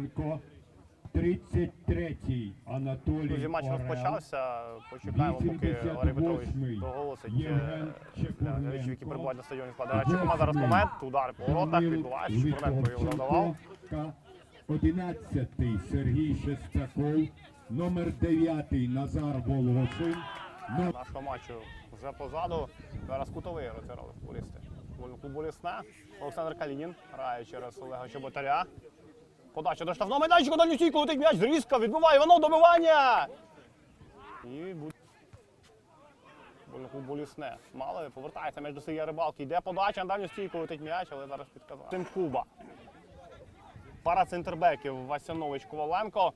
Левченко. 33-й Анатолій Друзі, матч Орел. розпочався. Почекаємо, поки Валерій Петрович 88-й доголосить е, які Чепурненко. перебувають на стадіоні складає Чекома. Зараз момент, удар по воротах, відбувається, Чепурненко його. Вітовченко. 11-й Сергій Шестаков. Номер 9-й Назар Волошин. Нашого матчу вже позаду. Зараз кутовий розіграли футболісти. Футбольного клубу Лісне. Олександр Калінін грає через Олега Чеботаря. Подача до штрафного майданчика, дальню стійку, летить м'яч, зрізка, відбиває Іванов, добивання! І буде футбольного. Мало повертається м'яч до Сергія Рибалки. Йде подача, на дальню стійку летить м'яч, але зараз підказав. Тим Куба. Пара центрбеків Васянович Коваленко.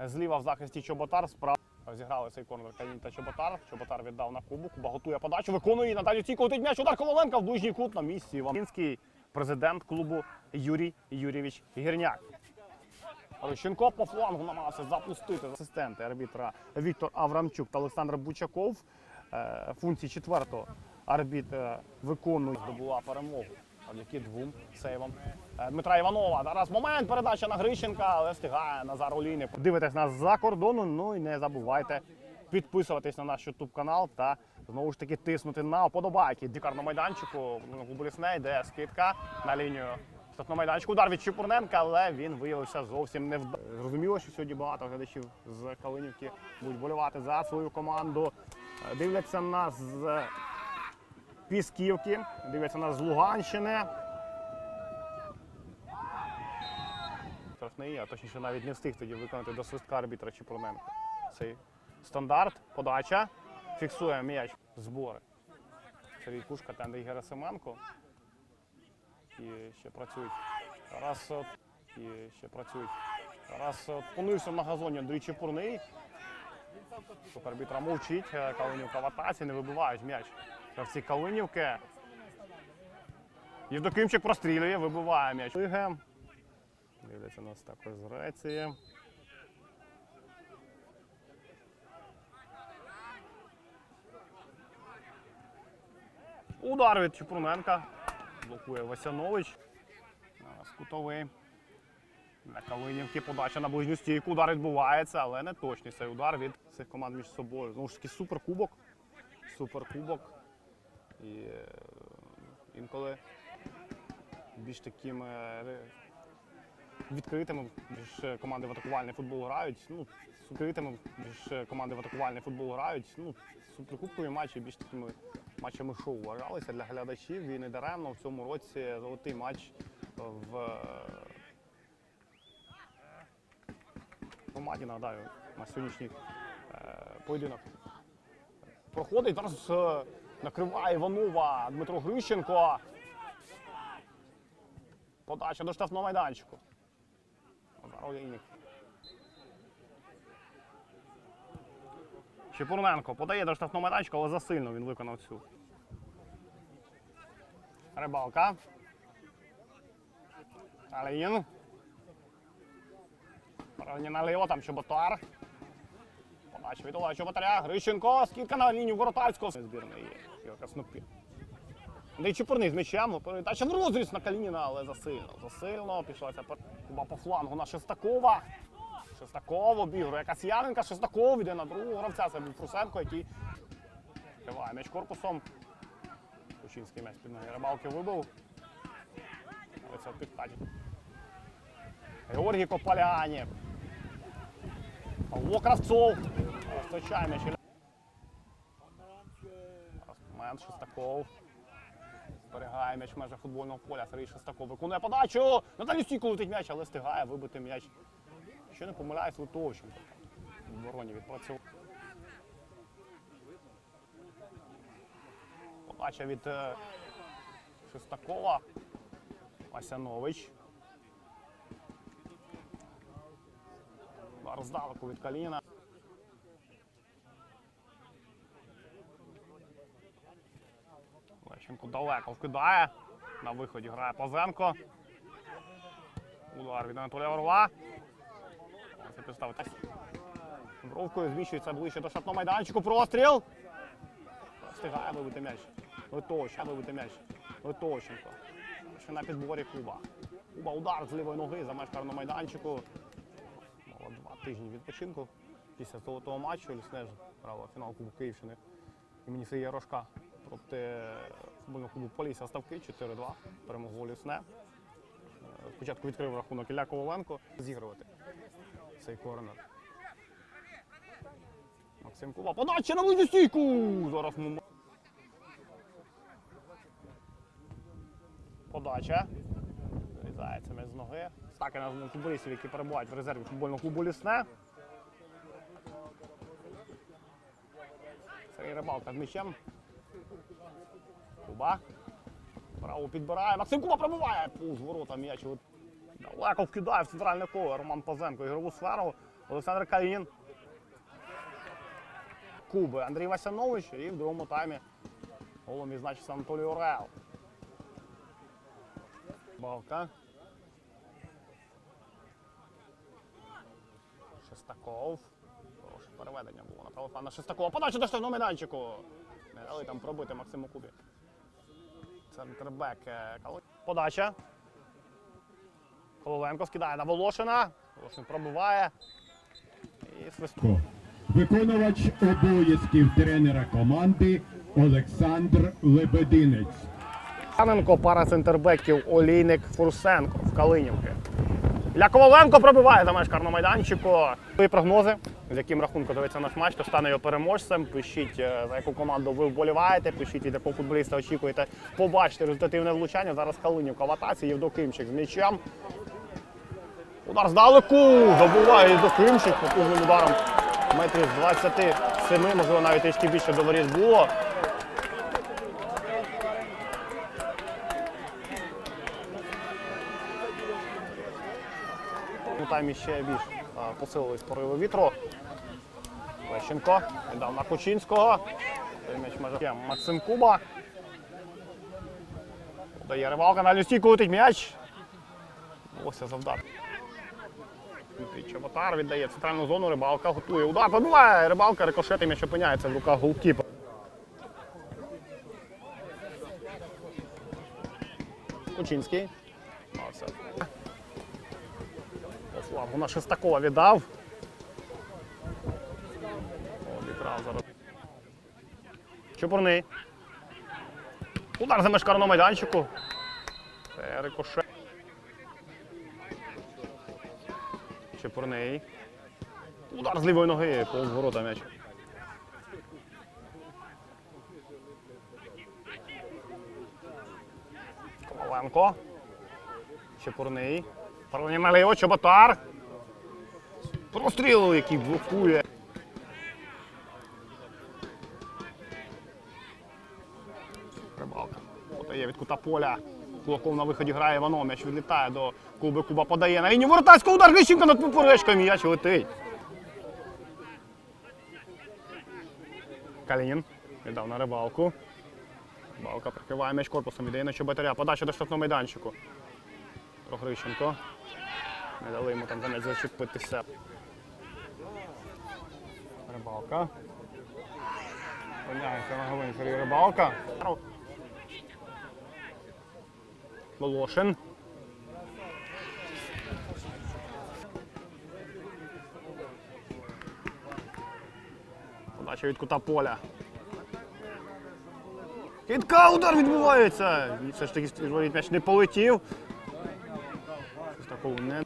Зліва в захисті Чоботар, справа розіграли цей корнер Калін та Чоботар. Чоботар віддав на Кубу. Куба готує подачу, виконує її. Наталю Тіко летить м'яч. Удар Коваленка в ближній кут на місці. Іванський президент клубу Юрій Юрійович Гірняк. Рощенко по флангу намагався запустити асистенти арбітра Віктор Аврамчук та Олександр Бучаков. Е, Функції четвертого арбітр виконує здобула перемогу завдяки двом сейвам е, Дмитра Іванова. Зараз момент передача на Грищенка, але встигає Назар Олійник. Дивитесь нас за кордону. Ну і не забувайте підписуватись на наш YouTube канал та знову ж таки тиснути на вподобайки. Дікар на майданчику ну, клубу Лісне йде скидка на лінію. Штрафного майданчику удар від Чепурненка, але він виявився зовсім не. Зрозуміло, що сьогодні багато глядачів з Калинівки будуть болювати за свою команду. Е, Дивляться нас з Пісківки, дивляться нас з Луганщини. Штрафний, а точніше навіть не встиг тоді виконати до свистка арбітра Чепурненка. Цей стандарт, подача. Фіксує м'яч збори. Сергій Кушка та Андрій Герасименко. І ще працюють. Раз і ще працюють. Раз от, опинився на газоні Андрій Чепурний. Супербітра мовчить. Е, Калинівка в атаці, не вибивають м'яч. Гравці Калинівки. Євдокимчик прострілює, вибиває м'яч. Дивляться нас також з Греції. Удар від Чепурненка. Блокує Васянович. Кутовий. На Калинівки подача на ближню стійку. Удар відбувається, але не точний цей удар від цих команд між собою. Знову ж таки, суперкубок. Суперкубок. І е, інколи більш такими е, відкритими більш е, команди в атакувальний футбол грають. Ну, відкритими більш команди в атакувальний футбол грають. Ну, суперкубкові матчі більш такими матчами шоу вважалися для глядачів. І не даремно в цьому році золотий матч в е, громаді, нагадаю, на сьогоднішній е, поєдинок. Проходить, зараз е, накриває Іванова Дмитро Грищенко. Подача до штрафного майданчику. Назар Чепурненко подає до штрафного майданчика, але засильно він виконав цю. Рибалка. Алін. Правильно наліво, там Чоботар. Подача від Олега Чоботаря. Грищенко, скидка на лінію воротарського. Збірної Ігор Краснопір. Андрій Чепурний з м'ячем. Передача в розріз на Калініна, але засильно. Засильно. Пішла ця по флангу на Шестакова. Шестаков обігрує Касьяненка. Шестаков іде на другого гравця. Це був Фрусенко, який триває м'яч корпусом. Кучинський м'яч під ноги рибалки вибив. Але це підкаті. Георгій Кополянів. Павло Кравцов. Розточає м'яч. Момент Шестаков. Зберігає м'яч в межах футбольного поля. Сергій Шестаков виконує подачу. На дальню стійку летить м'яч, але встигає вибити м'яч. Що не помиляюсь, Литовченко. В обороні відпрацював. Подача від е, Шестакова. Васянович. Удар здалеку від Каліна. Лещенко далеко вкидає. На виході грає Пазенко. Удар від Анатолія Орла. Це. Бровкою зміщується ближче до штрафного майданчику. Простріл. Встигає вибити м'яч. Литовченко вибити м'яч. Литовченко. Ще на підборі клуба. Куба удар з лівої ноги за меж карного майданчику. Мало два тижні відпочинку після золотого матчу. Ліснеж грала фінал Кубку Київщини імені Сергія Рожка проти футбольного клубу Полісся Ставки 4-2. Перемогло Лісне. Е, Спочатку відкрив рахунок Ілля Коваленко. Зігрувати цей корнер. Максим Куба. Подача на ближню стійку! Зараз ми. Подача. Вирізається м'яч з ноги. Стаки на футболістів, які перебувають в резерві футбольного клубу Лісне. Сергій Рибалка з м'ячем. Куба. Право підбирає. Максим Куба пробиває. Пуз ворота м'яч. Далеко вкидає в центральне коло. Роман Пазенко. Ігрову сферу. Олександр Калінін. Куби. Андрій Васянович. І в другому таймі голом відзначився Анатолій Орел. Балка. Шестаков. Хороше переведення було на фланг Шестакова. Подача до штрафного майданчику. Не дали там пробити Максиму Кубі. Центрбек. е, Подача. Кололенко скидає на Волошина. Волошин пробиває. І свист. Ко. Виконувач обов'язків тренера команди Олександр Лебединець. Яненко, пара центрбеків Олійник Фурсенко в Калинівки. Ілля Коваленко пробиває за меж карного майданчику. Свої прогнози, з яким рахунком дивиться наш матч, то стане його переможцем. Пишіть, е, за яку команду ви вболіваєте, пишіть, від якого футболіста очікуєте побачити результативне влучання. Зараз Калинівка в атаці, Євдокимчик з м'ячем. Удар здалеку! Забуває Євдокимчик потужним ударом метрів 27, можливо, навіть трішки більше до воріт було. У таймі ще більш посилились пориви вітру. Лещенко віддав на Кучинського. М'яч майже Максим Куба. Дає рибалка на люстійку летить м'яч. Ось завдати. Летить Чоботар віддає центральну зону, рибалка готує удар. Побиває рибалка, рикошетом м'яч опиняється в руках голкіпера. Кучинський. Оце. Слав, вона Шестакова віддав. Обікрав зараз. Чупурний. Удар за меж карного майданчику. Це рикошет. Чепурний. Удар з лівої ноги, повз ворота м'яч. Коваленко. Чепурний. Парламент його Чоботар. Простріл, який блокує. Рибалка. Подає від кута поля. Кулаков на виході грає Іванов. М'яч відлітає до клуби Куба подає. На лінію воротарського удар Грищенко над поперечкою. М'яч летить. Калінін віддав на рибалку. Рибалка прикриває м'яч корпусом, віддає на Чоботаря. Подача до штрафного майданчику. Прогрищенко. Не дали йому там за зачепитися. Рибалка. Поняється на голові Рибалка. Волошин. Подача від кута поля. Кітка удар відбувається. І все ж таки м'яч не полетів. Щось такого не.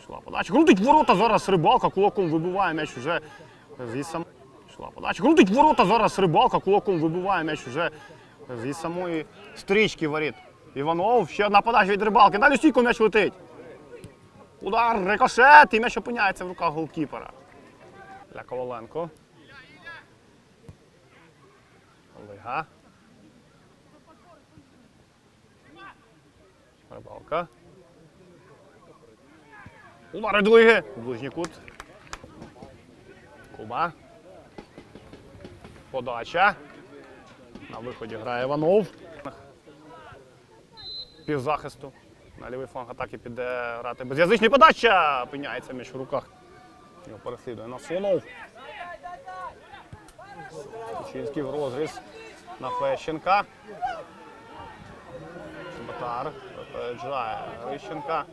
Йшла подача. Крутить ворота зараз рибалка, кулаком вибиває м'яч вже зі сам. Подача. Крутить ворота зараз рибалка, кулаком вибиває м'яч вже зі самої стрічки воріт. Іванов, ще одна подача від рибалки. Далі стійко м'яч летить. Удар, рикошет, і м'яч опиняється в руках голкіпера. Для Коваленко. Лига. Рибалка. Удари Дуйги. Ближній кут. Куба. Подача. На виході грає Іванов. Півзахисту. На лівий фланг атаки піде грати без'язичний подача. Опиняється між в руках. Його переслідує Насонов. Кучинський в розріз на Фещенка. Бетар випереджає Грищенка.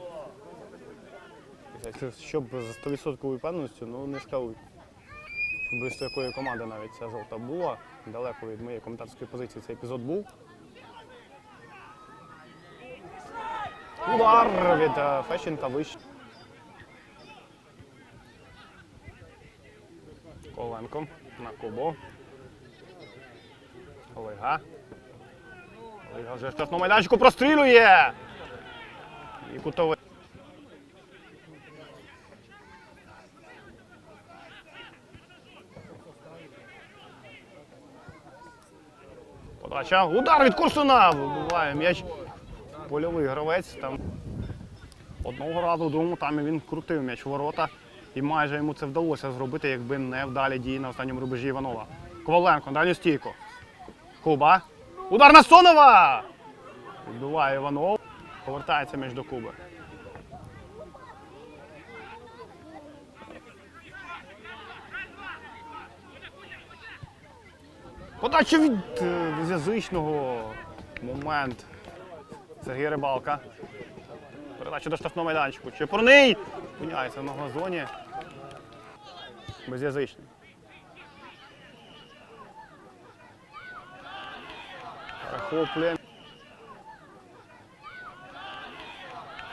Щоб з 100% впевненістю, ну не скажу. Близько якої команди навіть ця жовта була. Далеко від моєї коментаторської позиції цей епізод був. Удар від е, Фещенка вище. Коленко на Кубо. Олега. Олега вже штрафному майданчику прострілює. І кутовий. Подача. Удар від Курсуна. Вибиває м'яч. Польовий гравець. Там одного разу, другому таймі він крутив м'яч в ворота. І майже йому це вдалося зробити, якби не вдалі дії на останньому рубежі Іванова. Коваленко, дальню стійку. Куба. Удар на Сонова! Відбиває Іванов. Повертається між до Куби. Подача від е, язичного. Момент. Сергій Рибалка. Передача до штрафного майданчику. Чепурний! Зупиняється на газоні. Безязичний. Перехоплює.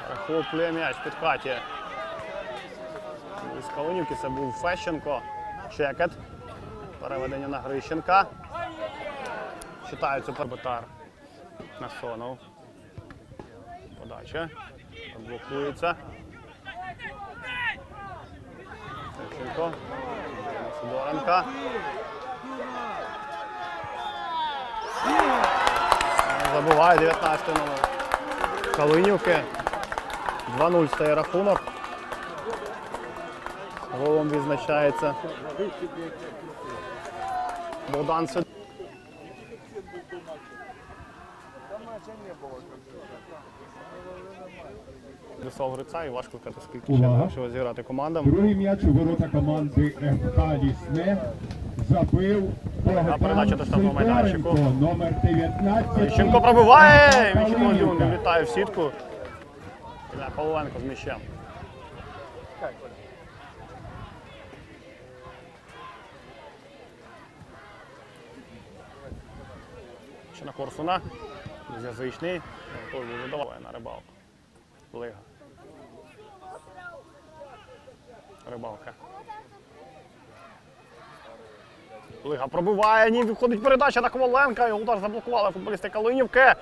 Перехоплює м'яч під хаті. Із Калинівки це був Фещенко. Чекет. Переведення на Грищенка. Читаються пербатар. Насонов. Подача. Блокується. Сидоренка. Забуває 19 номер. Калинівки. 2-0 стає рахунок. Голом відзначається. Богдан Сид. Вислав Гриця і важко сказати, скільки ще Увага. залишилось зіграти командам. Другий м'яч у ворота команди ФК Лісне забив передача до штрафного майданчику. Номер 19. Лещенко пробиває! Не влітає в сітку. Павленко з м'ячем. Ще на Корсуна. Язичний. Той давай на рибалку. Лига. Рибалка. Лига пробиває, ні, виходить передача на Коваленка, його удар заблокували футболісти Калинівки.